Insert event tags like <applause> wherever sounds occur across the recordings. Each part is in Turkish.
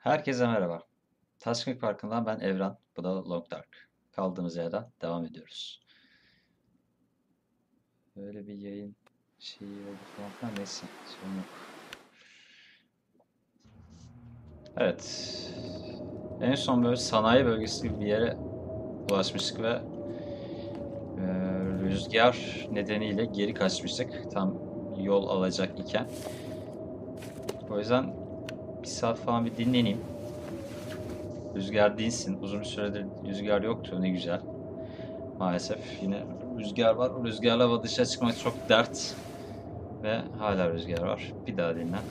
Herkese merhaba. Taşkınlık Parkı'ndan ben Evran, bu da Long Dark. Kaldığımız yerden devam ediyoruz. Böyle bir yayın şeyi oldu falan filan neyse sorun yok. Evet. En son böyle sanayi bölgesi gibi bir yere ulaşmıştık ve e, rüzgar nedeniyle geri kaçmıştık. Tam yol alacak iken. O yüzden bir saat falan bir dinleneyim. Rüzgar dinsin. Uzun bir süredir rüzgar yoktu. Ne güzel. Maalesef yine rüzgar var. Rüzgarla hava dışa çıkmak çok dert. Ve hala rüzgar var. Bir daha dinlen.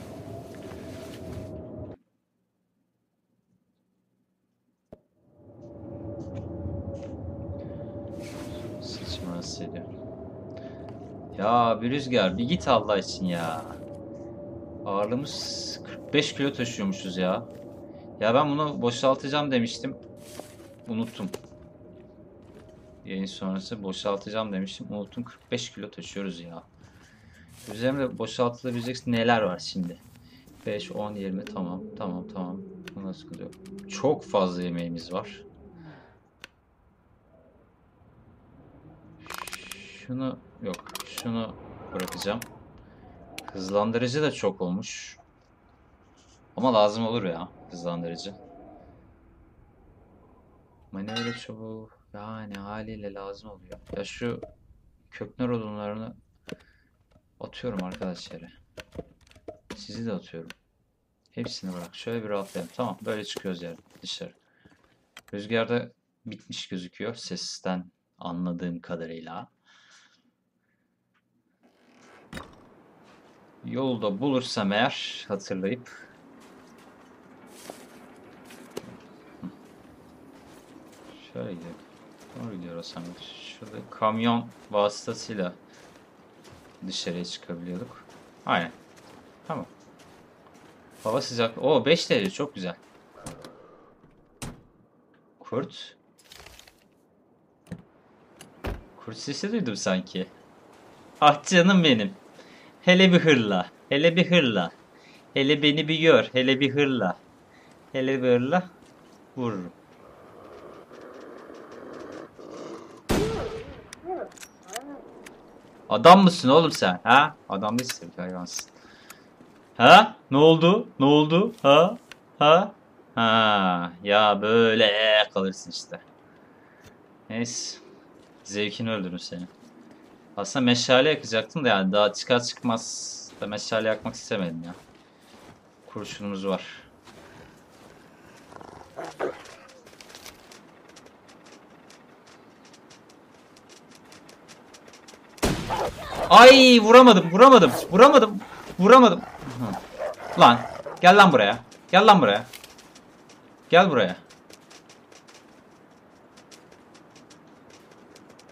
Sıçma hissediyorum. Ya bir rüzgar bir git Allah için ya. Ağırlığımız 45 kilo taşıyormuşuz ya. Ya ben bunu boşaltacağım demiştim. Unuttum. Yayın sonrası boşaltacağım demiştim. Unuttum 45 kilo taşıyoruz ya. Üzerimde boşaltılabilecek neler var şimdi? 5, 10, 20 tamam tamam tamam. Bu nasıl kılıyor? Çok fazla yemeğimiz var. Şunu yok. Şunu bırakacağım. Hızlandırıcı da çok olmuş. Ama lazım olur ya hızlandırıcı. Manevra çubuğu yani haliyle lazım oluyor. Ya şu köknör odunlarını atıyorum arkadaşlar yere. Sizi de atıyorum. Hepsini bırak. Şöyle bir rahatlayalım. Tamam böyle çıkıyoruz yani dışarı. Rüzgarda bitmiş gözüküyor sesten anladığım kadarıyla. Yolda bulursam eğer hatırlayıp şöyle gidelim. Doğru gidiyor sanki. Şurada kamyon vasıtasıyla dışarıya çıkabiliyorduk. Aynen. Tamam. Hava sıcak. O 5 derece çok güzel. Kurt. Kurt sesi duydum sanki. Ah canım benim. Hele bir hırla. Hele bir hırla. Hele beni bir gör. Hele bir hırla. Hele bir hırla. Vururum. Adam mısın oğlum sen? Ha? Adam değilsin tabii hayvansın. Ha? Ne oldu? Ne oldu? Ha? Ha? Ha? Ya böyle kalırsın işte. Neyse. Zevkini öldürün seni. Aslında meşale yakacaktım da yani daha çıkar çıkmaz da meşale yakmak istemedim ya. Kurşunumuz var. Ay vuramadım vuramadım vuramadım vuramadım. Lan gel lan buraya. Gel lan buraya. Gel buraya.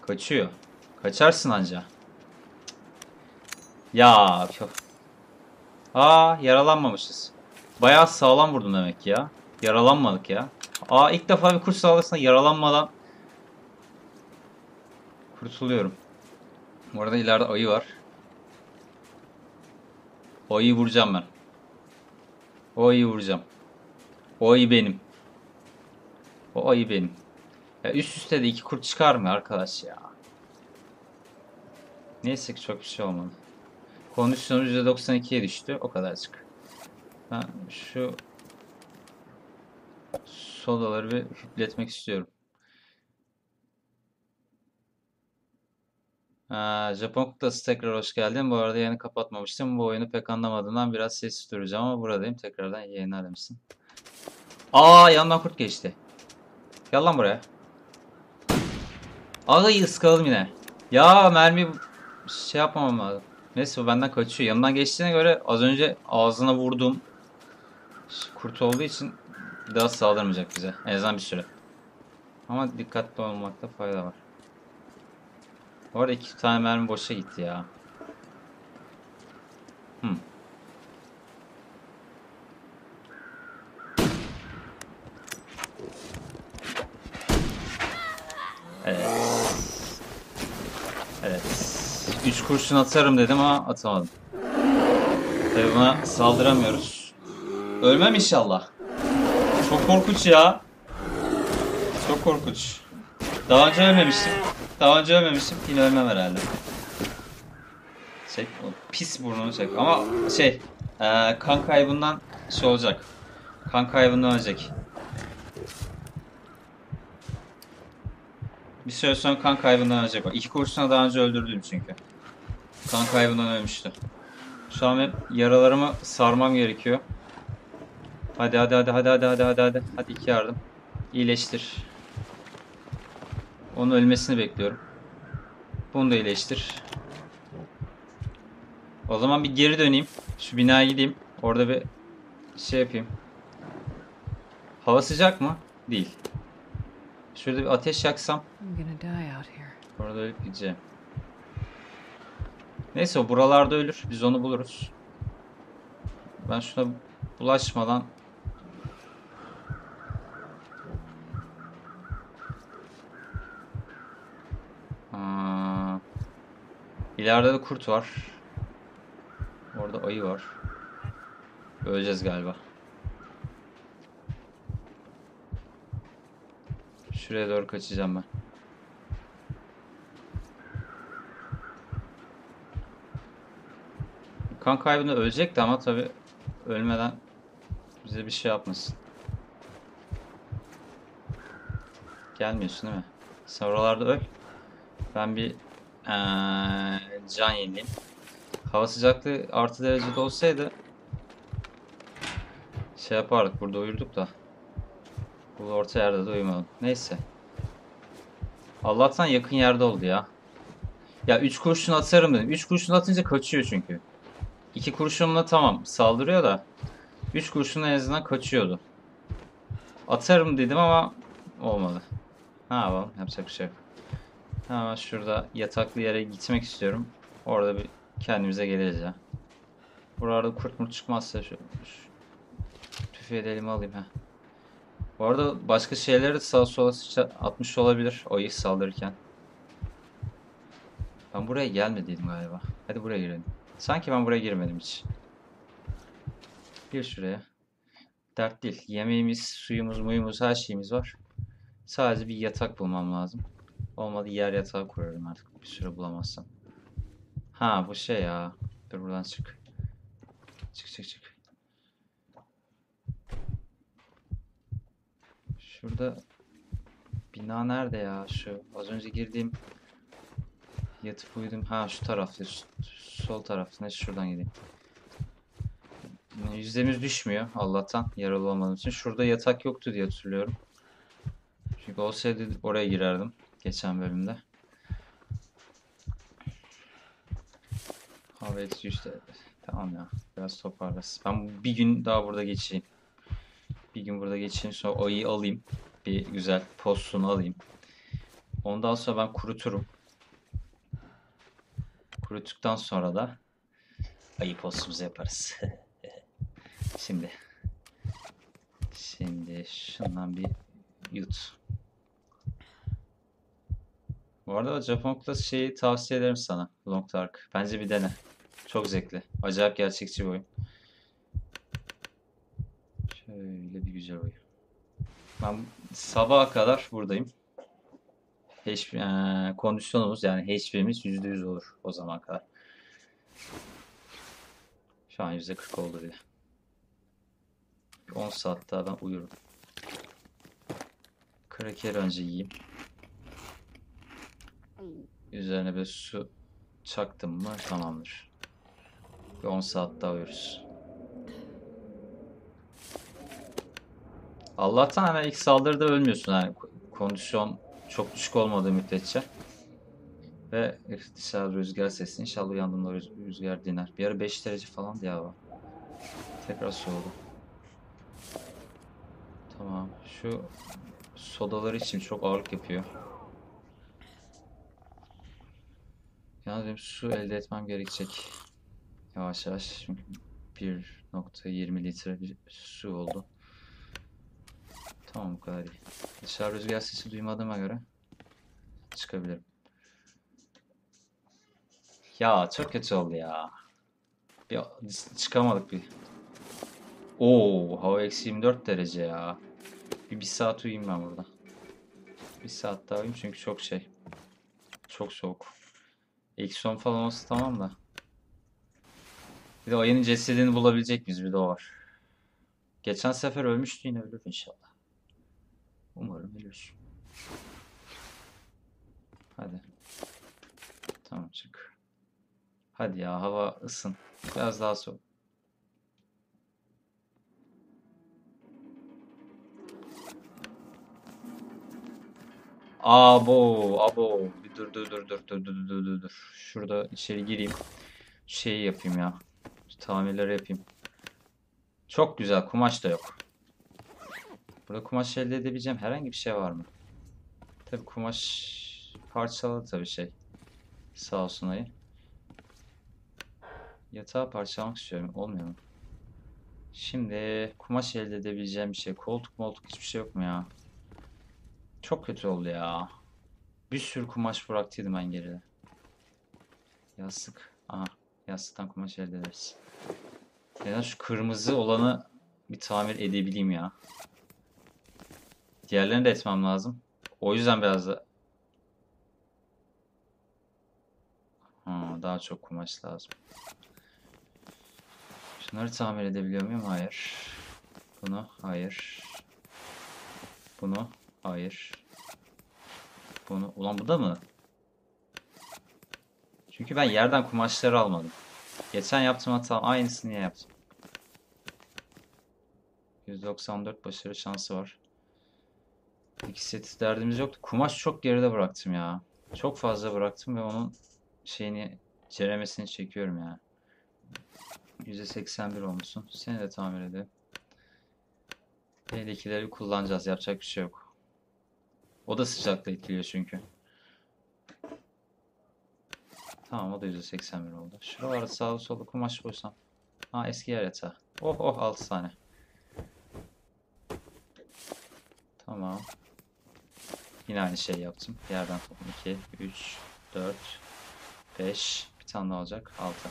Kaçıyor. Kaçarsın anca. Ya. Aa yaralanmamışız. Bayağı sağlam vurdum demek ya. Yaralanmadık ya. Aa ilk defa bir kurs sağlasına yaralanmadan kurtuluyorum. Bu arada ileride ayı var. O ayıyı vuracağım ben. O ayıyı vuracağım. O ayı benim. O ayı benim. Ya üst üste de iki kurt çıkar mı arkadaş ya? Neyse ki çok bir şey olmadı. Kondisyonumuz %92'ye düştü. O kadarcık. Ben şu sodaları bir hüpletmek istiyorum. Ha, Japon Kutlası tekrar hoş geldin. Bu arada yayını kapatmamıştım. Bu oyunu pek anlamadığımdan biraz sessiz duracağım ama buradayım. Tekrardan yayınlar demişsin. Aa yandan kurt geçti. Gel lan buraya. Ağayı ıskaladım yine. Ya mermi şey yapmamam lazım. Neyse bu benden kaçıyor. Yanından geçtiğine göre az önce ağzına vurduğum kurt olduğu için daha saldırmayacak bize. En azından bir süre. Ama dikkatli olmakta fayda var. Bu arada iki tane mermi boşa gitti ya. Hmm. Evet. Evet. Üç kurşun atarım dedim ama atamadım. Tabii buna saldıramıyoruz. Ölmem inşallah. Çok korkunç ya. Çok korkunç. Daha önce ölmemiştim. Daha önce ölmemiştim. Yine ölmem herhalde. Çek. Pis burnunu çek. Ama şey. eee, kan kaybından şey olacak. Kan kaybından ölecek. Bir süre sonra kan kaybından ölecek. İki kurşuna daha önce öldürdüm çünkü. Kan kaybından ölmüştü. Şu an benim yaralarımı sarmam gerekiyor. Hadi hadi hadi hadi hadi hadi hadi hadi. Hadi iki yardım. İyileştir. Onun ölmesini bekliyorum. Bunu da iyileştir. O zaman bir geri döneyim. Şu binaya gideyim. Orada bir şey yapayım. Hava sıcak mı? Değil. Şurada bir ateş yaksam. Orada ölüp gideceğim. Neyse o buralarda ölür. Biz onu buluruz. Ben şuna bulaşmadan Aa, ileride de kurt var. Orada ayı var. Öleceğiz galiba. Şuraya doğru kaçacağım ben. Kan kaybında ölecekti ama tabi ölmeden bize bir şey yapmasın. Gelmiyorsun değil mi? Sen oralarda öl. Ben bir eee, can yenileyim. Hava sıcaklığı artı derecede olsaydı şey yapardık burada uyurduk da. Bu orta yerde de uyumadım. Neyse. Allah'tan yakın yerde oldu ya. Ya 3 kurşun atarım dedim. 3 kurşun atınca kaçıyor çünkü. 2 kurşunla tamam saldırıyor da 3 kurşunla en azından kaçıyordu. Atarım dedim ama olmadı. Ne yapalım? Yapacak bir şey yok. Hemen şurada yataklı yere gitmek istiyorum. Orada bir kendimize geleceğiz ya. Buralarda kurt murt çıkmazsa şu, şu tüfeği de elime alayım ha. Bu arada başka şeyleri sağa sola atmış olabilir o ilk saldırırken. Ben buraya gelmediydim galiba. Hadi buraya girelim. Sanki ben buraya girmedim hiç. Gir şuraya. Dert değil. Yemeğimiz, suyumuz, muyumuz, her şeyimiz var. Sadece bir yatak bulmam lazım. Olmadı yer yatağı kurarım artık bir süre bulamazsam. Ha bu şey ya. Dur buradan çık. Çık çık çık. Şurada bina nerede ya? Şu az önce girdiğim yatıp uyudum. Ha şu tarafta. sol tarafta. Neyse şuradan gideyim. Yüzdemiz düşmüyor Allah'tan yaralı olmadığım için. Şurada yatak yoktu diye hatırlıyorum. Çünkü olsaydı oraya girerdim geçen bölümde. Hava işte. Tamam ya. Biraz toparlarız. Ben bir gün daha burada geçireyim. Bir gün burada geçireyim sonra oyı alayım. Bir güzel postunu alayım. Ondan sonra ben kuruturum. Kuruttuktan sonra da ayı postumuzu yaparız. <laughs> Şimdi. Şimdi şundan bir yut. Bu arada Japon Class şeyi tavsiye ederim sana. Long Dark. Bence bir dene. Çok zevkli. Acayip gerçekçi bir oyun. Şöyle bir güzel oyun. Ben sabaha kadar buradayım. HP, eee, kondisyonumuz yani HP'miz %100 olur o zaman kadar. Şu an %40 oldu bile. Bir 10 saat ben uyurum. Kraker önce yiyeyim. Üzerine bir su çaktım mı tamamdır. Bir 10 saat daha uyuruz. Allah'tan hemen ilk saldırıda ölmüyorsun yani kondisyon çok düşük olmadığı müddetçe. Ve dışarı rüzgar sesi. İnşallah uyandığımda rüz- rüzgar diner. Bir ara 5 derece falan diye hava. Tekrar soğudu. Tamam. Şu sodalar için çok ağırlık yapıyor. Yalnız benim su elde etmem gerekecek. Yavaş yavaş. Çünkü 1.20 litre bir su oldu. Tamam bu kadar iyi. Dışarı rüzgar sesi duymadığıma göre çıkabilirim. Ya çok kötü oldu ya. Bir çıkamadık bir. Oo, hava eksi 24 derece ya. Bir, bir saat uyuyayım ben burada. Bir saat daha uyuyayım çünkü çok şey. Çok soğuk. Eksi 10 falan olsa tamam da. Bir de ayının cesedini bulabilecek miyiz? Bir de o var. Geçen sefer ölmüştü yine ölür inşallah. Umarım ölür. Hadi. Tamam çık. Hadi ya hava ısın. Biraz daha soğuk. Abo, abo. Bir dur dur dur dur dur dur dur dur dur. Şurada içeri gireyim. Şeyi yapayım ya. Tamirleri yapayım. Çok güzel. Kumaş da yok. Burada kumaş elde edebileceğim herhangi bir şey var mı? Tabii kumaş parçalı tabii şey. Sağ olsun ayı. Yatağı parçalamak istiyorum. Olmuyor mu? Şimdi kumaş elde edebileceğim bir şey. Koltuk moltuk hiçbir şey yok mu ya? Çok kötü oldu ya. Bir sürü kumaş bıraktıydım ben geride. Yastık. Aha. Yastıktan kumaş elde ederiz. Ya şu kırmızı olanı bir tamir edebileyim ya. Diğerlerini de etmem lazım. O yüzden biraz da Ha, daha çok kumaş lazım. Şunları tamir edebiliyor muyum? Hayır. Bunu hayır. Bunu hayır. Bunu ulan bu da mı? Çünkü ben yerden kumaşları almadım. Geçen yaptığım hata aynısını niye yaptım? 194 başarı şansı var. İki seti derdimiz yoktu. Kumaş çok geride bıraktım ya. Çok fazla bıraktım ve onun şeyini ceremesini çekiyorum ya. %81 olmuşsun. Seni de tamir edelim. Eldekileri kullanacağız. Yapacak bir şey yok. O da sıcakla etkiliyor çünkü. Tamam o da %81 oldu. Şuralarda sağda solda kumaş koysam. Ha eski yer yatağı. Oh oh 6 tane. Tamam. Yine aynı şey yaptım. Yerden toplam 2, 3, 4, 5. Bir tane daha olacak. 6.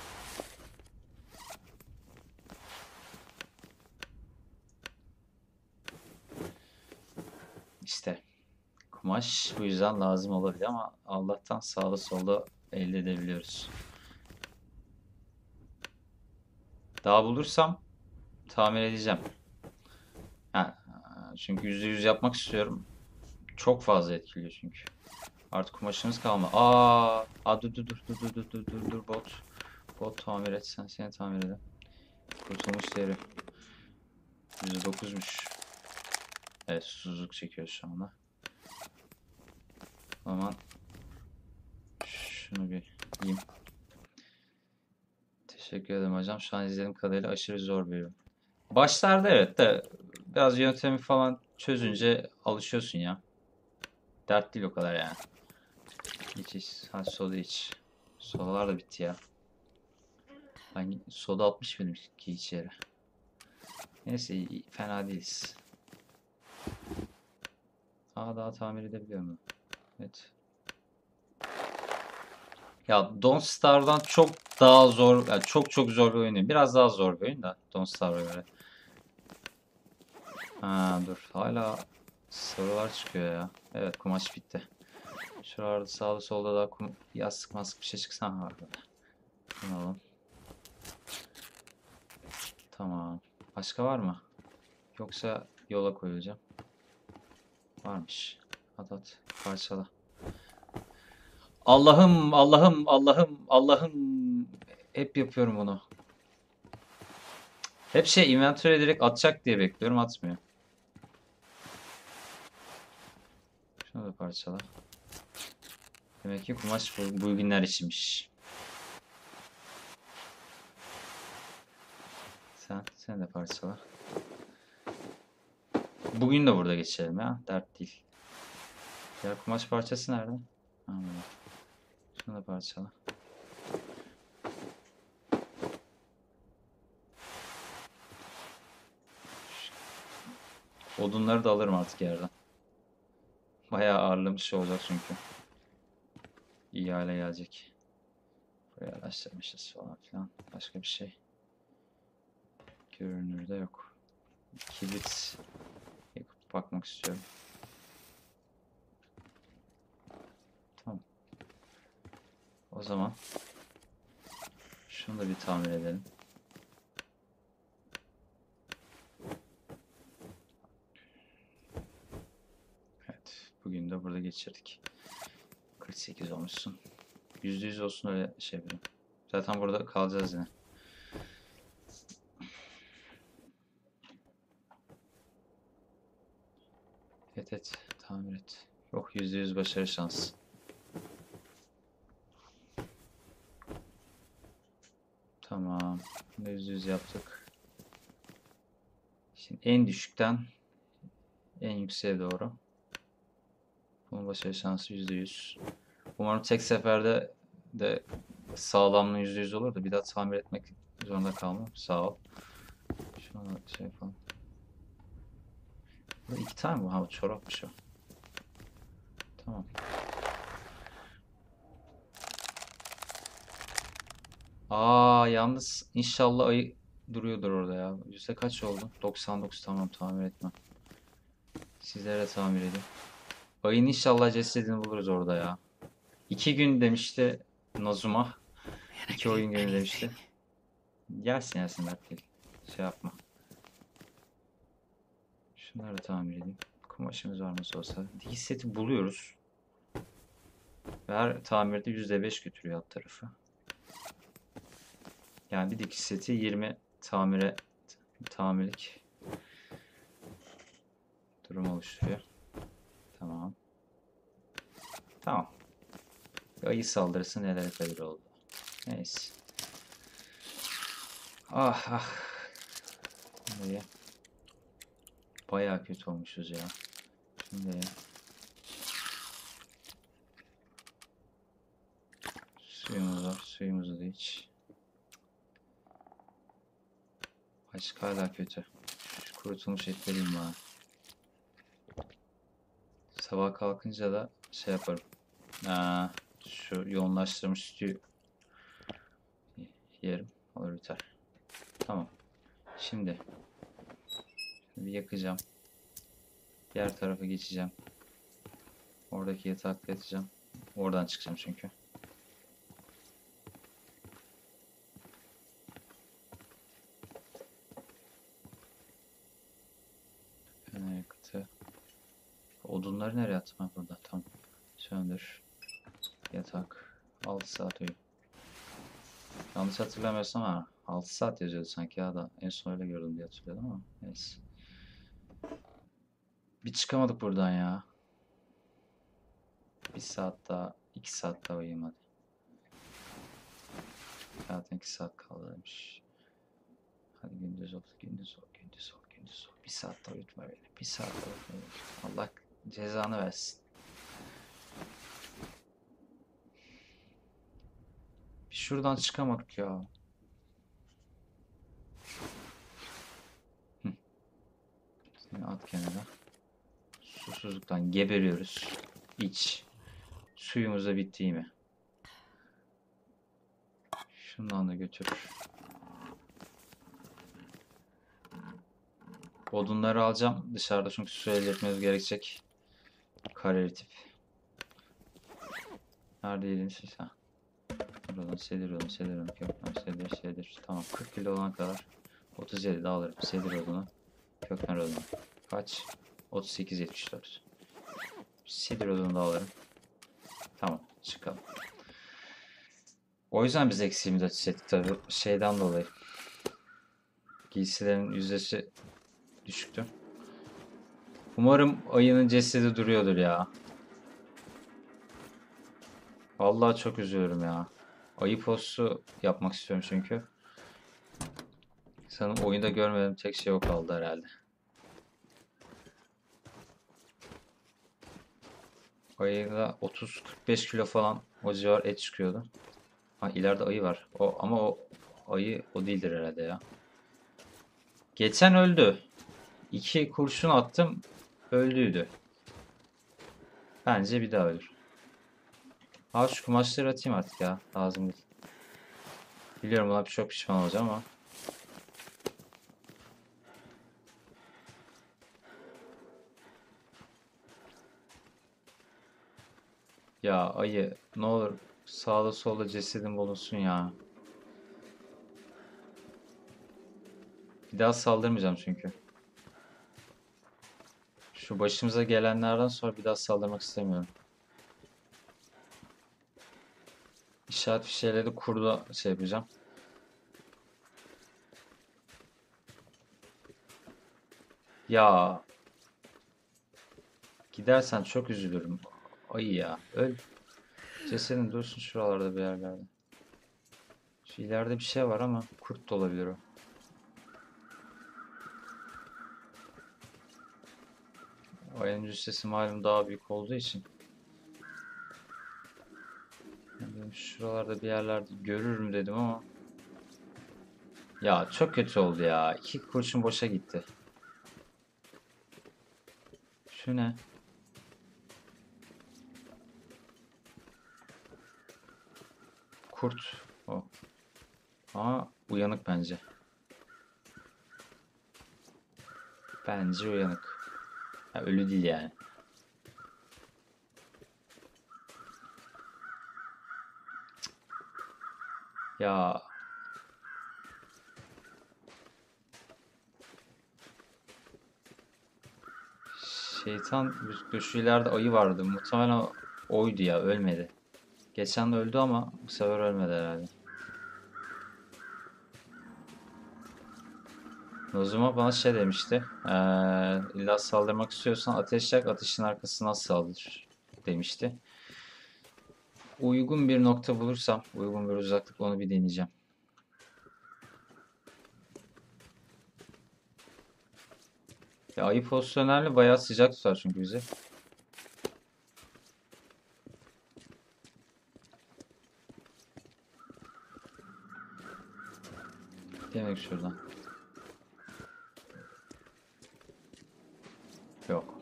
İşte. Kumaş bu yüzden lazım olabilir ama Allah'tan sağda solda elde edebiliyoruz. Daha bulursam tamir edeceğim. Ha, çünkü %100 yapmak istiyorum. Çok fazla etkiliyor çünkü. Artık kumaşımız kalma. Aa, aa dur dur dur dur dur dur dur dur bot. Bot tamir et sen seni tamir edeyim. Kurtulmuş değeri. %9'muş. Evet susuzluk çekiyor şu anda. O zaman şunu bir yiyeyim. Teşekkür ederim hocam. Şu an izlediğim kadarıyla aşırı zor bir bölüm. Başlarda evet de biraz yöntemi falan çözünce alışıyorsun ya. Dert değil o kadar yani. İç iç. Hadi soda iç. Sodalar da bitti ya. Ben soda 60 benim ki içeri. Neyse fena değiliz. Aa daha tamir edebiliyor mu? Evet. Ya Don't Starve'dan çok daha zor, yani çok çok zor bir oyun. Biraz daha zor bir oyun da Don't Starve'a göre. Ha dur hala sorular çıkıyor ya. Evet kumaş bitti. Şurada sağda solda da kum, yastık masık bir şey çıksa ha arkada. Bunu alalım. Tamam. Başka var mı? Yoksa yola koyulacağım. Varmış. At at. Parçala. Allah'ım, Allah'ım, Allah'ım, Allah'ım. Hep yapıyorum bunu. Hep şey inventory'e direkt atacak diye bekliyorum. Atmıyor. Şunu da parçala. Demek ki kumaş bu, bu günler içinmiş. Sen, sen de parçala. Bugün de burada geçelim ya. Dert değil. Diğer kumaş parçası nerede? Burada. Şunu da parçala. Odunları da alırım artık yerden. Bayağı şey olacak çünkü. İyi hale gelecek. Buraya araştırmışız falan filan. Başka bir şey. Görünürde yok. Kibrit yakıp bakmak istiyorum. Tamam. O zaman şunu da bir tamir edelim. Bugün de burada geçirdik. 48 olmuşsun. %100 olsun öyle şey yapayım. Zaten burada kalacağız yine. Evet et, tamir et. Yok %100 başarı şansı. Tamam. Da %100 yaptık. Şimdi en düşükten en yükseğe doğru. Bunun başarı şansı %100. Umarım tek seferde de sağlamlığı %100 olur da bir daha tamir etmek zorunda kalmam. Sağ ol. Şunu şey yapalım. Burada iki tane mi? Ha çorapmış o. Tamam. Aa yalnız inşallah ayı duruyordur orada ya. Yüzde kaç oldu? 99 tamam tamir etmem. Sizlere tamir edeyim. Ayın inşallah cesedini buluruz orada ya. İki gün demişti Nazuma. İki oyun günü demişti. Gelsin gelsin değil. Şey yapma. Şunları tamir edeyim. Kumaşımız var nasıl olsa. Dikiş seti buluyoruz. Ve her tamirde %5 götürüyor alt tarafı. Yani bir dikiş seti 20 tamire tamirlik durum oluşturuyor. Tamam. Tamam. Ayı saldırısı neler kadar oldu. Neyse. Ah ah. Nereye? Bayağı kötü olmuşuz ya. Şimdi suyumuz var. Suyumuzu da iç. Başka hala kötü. Şu kurutulmuş etleri yiyeyim bana. Sabah kalkınca da şey yaparım. Aa, şu yoğunlaştırmış sütü yerim. Olur biter. Tamam. Şimdi bir yakacağım. Diğer tarafa geçeceğim. Oradaki yatakta yatacağım. Oradan çıkacağım çünkü. Odunları nereye? Ha burada. Tamam. Söndür. Yatak. 6 saat uyu. Yanlış hatırlamıyorsam ha. 6 saat yazıyordu sanki ya da en son öyle gördüm diye hatırlıyordum ama neyse. Bir çıkamadık buradan ya. Bir saat daha, iki saat daha uyuyayım hadi. Zaten iki saat kaldı demiş. Hadi gündüz ol, gündüz ol, gündüz ol, gündüz ol. Bir saat daha uyutma beni. Bir saat daha uyutma beni. Allah cezanı versin. Şuradan çıkamadık ya. Seni at kenara. Susuzluktan geberiyoruz. İç. Suyumuz da bitti mi? Şundan da götür. Odunları alacağım dışarıda çünkü su elde etmemiz gerekecek. Kare eritip. Neredeydiniz siz? Ha. Buradan sedir odun, sedir odun, kökten sedir, sedir. Tamam 40 kilo olana kadar 37 de alırım. Sedir odunu, kökten odunu. Kaç? 38 74. Sedir odunu da alırım. Tamam çıkalım. O yüzden biz eksi 24 hissettik tabi şeyden dolayı. Giysilerin yüzdesi düşüktü. Umarım ayının cesedi duruyordur ya. Vallahi çok üzülüyorum ya. Ayı postu yapmak istiyorum çünkü. Sanırım oyunda görmediğim tek şey o kaldı herhalde. Ayıda 30-45 kilo falan o civar et çıkıyordu. Ha ileride ayı var. O ama o ayı o değildir herhalde ya. Geçen öldü. İki kurşun attım. Öldüydü. Bence bir daha ölür. Abi şu kumaşları atayım artık ya. Lazım değil. Biliyorum ona çok pişman olacağım ama. Ya ayı ne olur sağda solda cesedim bulunsun ya. Bir daha saldırmayacağım çünkü. Şu başımıza gelenlerden sonra bir daha saldırmak istemiyorum. İşaret fişeğiyle kurda şey yapacağım. Ya gidersen çok üzülürüm. Ay ya öl. Cesedin dursun şuralarda bir yerlerde. Şu ileride bir şey var ama kurt da olabilir o. Ayın cüssesi malum daha büyük olduğu için. Yani şuralarda bir yerlerde görürüm dedim ama. Ya çok kötü oldu ya. İki kurşun boşa gitti. Şu ne? Kurt o. Ama uyanık bence. Bence uyanık. Ha, ölü değil yani. Ya şeytan. Şu ileride ayı vardı. Muhtemelen oydu ya ölmedi. Geçen de öldü ama bu sefer ölmedi herhalde. Nozuma bana şey demişti. Eee illa saldırmak istiyorsan ateş yak ateşin arkasına saldır demişti. Uygun bir nokta bulursam, uygun bir uzaklık onu bir deneyeceğim. Ya ayı pozisyonelli bayağı sıcak tutar çünkü bizi. Demek şuradan. Yok.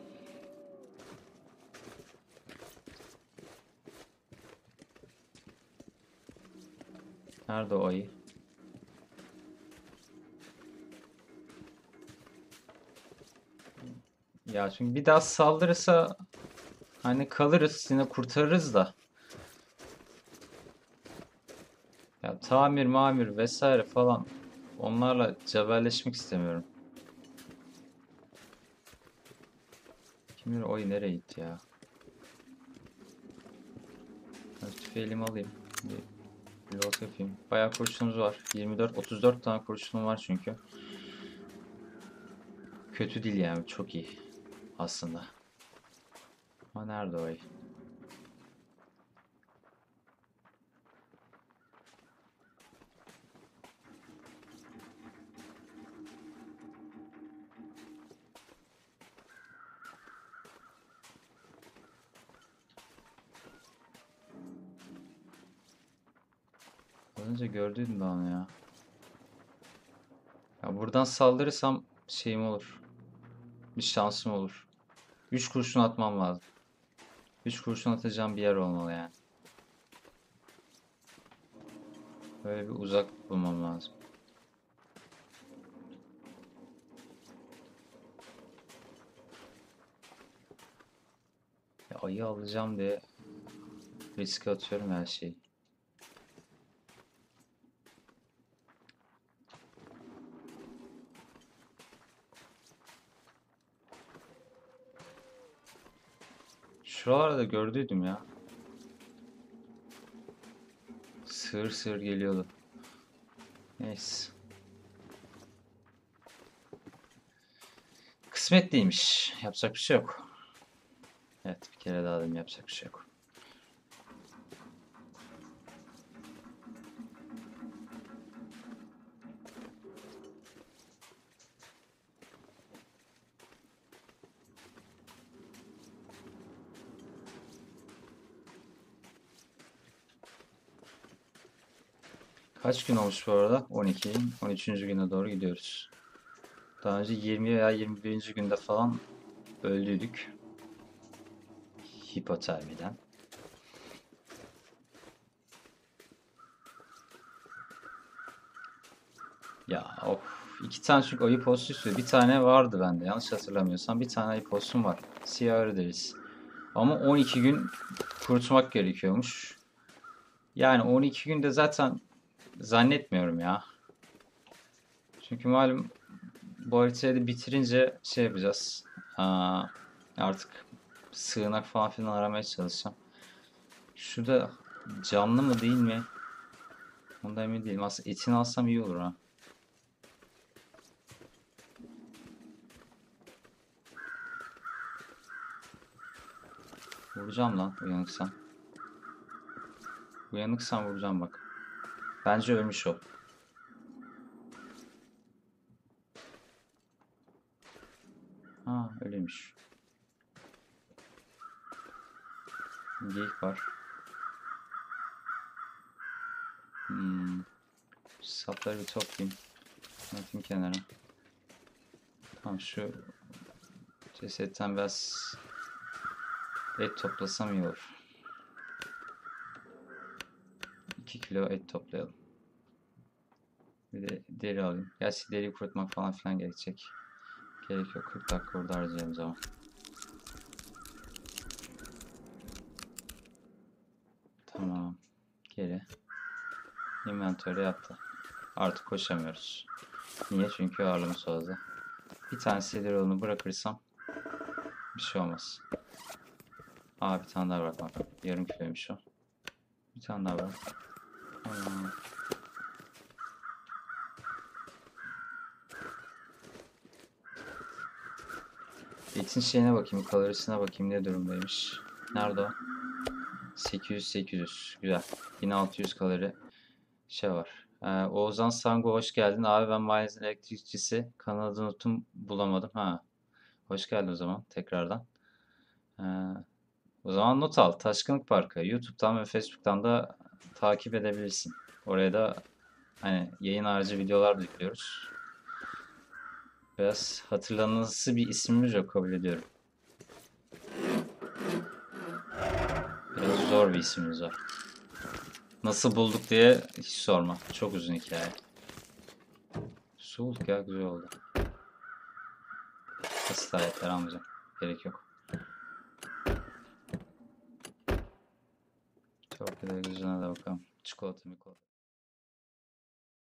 Nerede o ayı? Ya çünkü bir daha saldırırsa hani kalırız yine kurtarırız da. Ya tamir mamir vesaire falan onlarla cebelleşmek istemiyorum. Kim bilir oy nereye gitti ya? Ben tüfeği elime alayım. Bir reload yapayım. Bayağı kurşunumuz var. 24 34 tane kurşunum var çünkü. Kötü değil yani çok iyi aslında. Ama nerede o ay? Az önce gördüydüm ben onu ya. Ya buradan saldırırsam şeyim olur. Bir şansım olur. 3 kurşun atmam lazım. 3 kurşun atacağım bir yer olmalı yani. Böyle bir uzak bulmam lazım. Ya ayı alacağım diye riske atıyorum her şeyi. Şuralarda gördüydüm ya. Sığır sığır geliyordu. Neyse. Kısmet değilmiş. Yapacak bir şey yok. Evet bir kere daha dedim yapacak bir şey yok. Kaç gün olmuş bu arada? 12. 13. güne doğru gidiyoruz. Daha önce 20 veya 21. günde falan öldüydük. Hipotermiden. Ya of. iki tane çünkü ayı postu istiyor. Bir tane vardı bende yanlış hatırlamıyorsam. Bir tane ayı postum var. Siyah deriz. Ama 12 gün kurutmak gerekiyormuş. Yani 12 günde zaten zannetmiyorum ya. Çünkü malum bu haritayı da bitirince şey yapacağız. Aa, artık sığınak falan filan aramaya çalışacağım. Şurada canlı mı değil mi? Ondan emin değilim. Aslında etini alsam iyi olur ha. Vuracağım lan uyanıksan. Uyanıksan vuracağım bak. Bence ölmüş o. Ha öyleymiş. Geyik var. Hmm. Sapları bir toplayayım. Atayım kenara. Tamam şu cesetten biraz et toplasam iyi olur. 2 kilo et toplayalım. Bir de deri alayım. Gerçi deriyi kurutmak falan filan gerekecek. Gerek yok. 40 dakika orada harcayalım zaman. Tamam. Geri. Inventory yaptı. Artık koşamıyoruz. Niye? Çünkü ağırlığımız fazla. Bir tane sedir yolunu bırakırsam bir şey olmaz. Aa bir tane daha bırakmak. Yarım kiloymuş o. Bir tane daha bırak. Tamam. Etin şeyine bakayım, kalorisine bakayım ne durumdaymış. Nerede o? 800 800 güzel. 1600 kalori şey var. Ee, Oğuzhan Sango hoş geldin. Abi ben mahallemizin elektrikçisi. Kanadını unuttum bulamadım. Ha. Hoş geldin o zaman tekrardan. Ee, o zaman not al. Taşkınlık Parkı. YouTube'dan ve Facebook'tan da takip edebilirsin. Oraya da hani yayın harici videolar da yüklüyoruz. Biraz hatırlanması bir ismimiz yok kabul ediyorum. Biraz zor bir ismimiz var. Nasıl bulduk diye hiç sorma. Çok uzun hikaye. Su bulduk ya güzel oldu. Basit ayetler almayacağım. Gerek yok. Güzel de bakalım. Çikolata mikolata.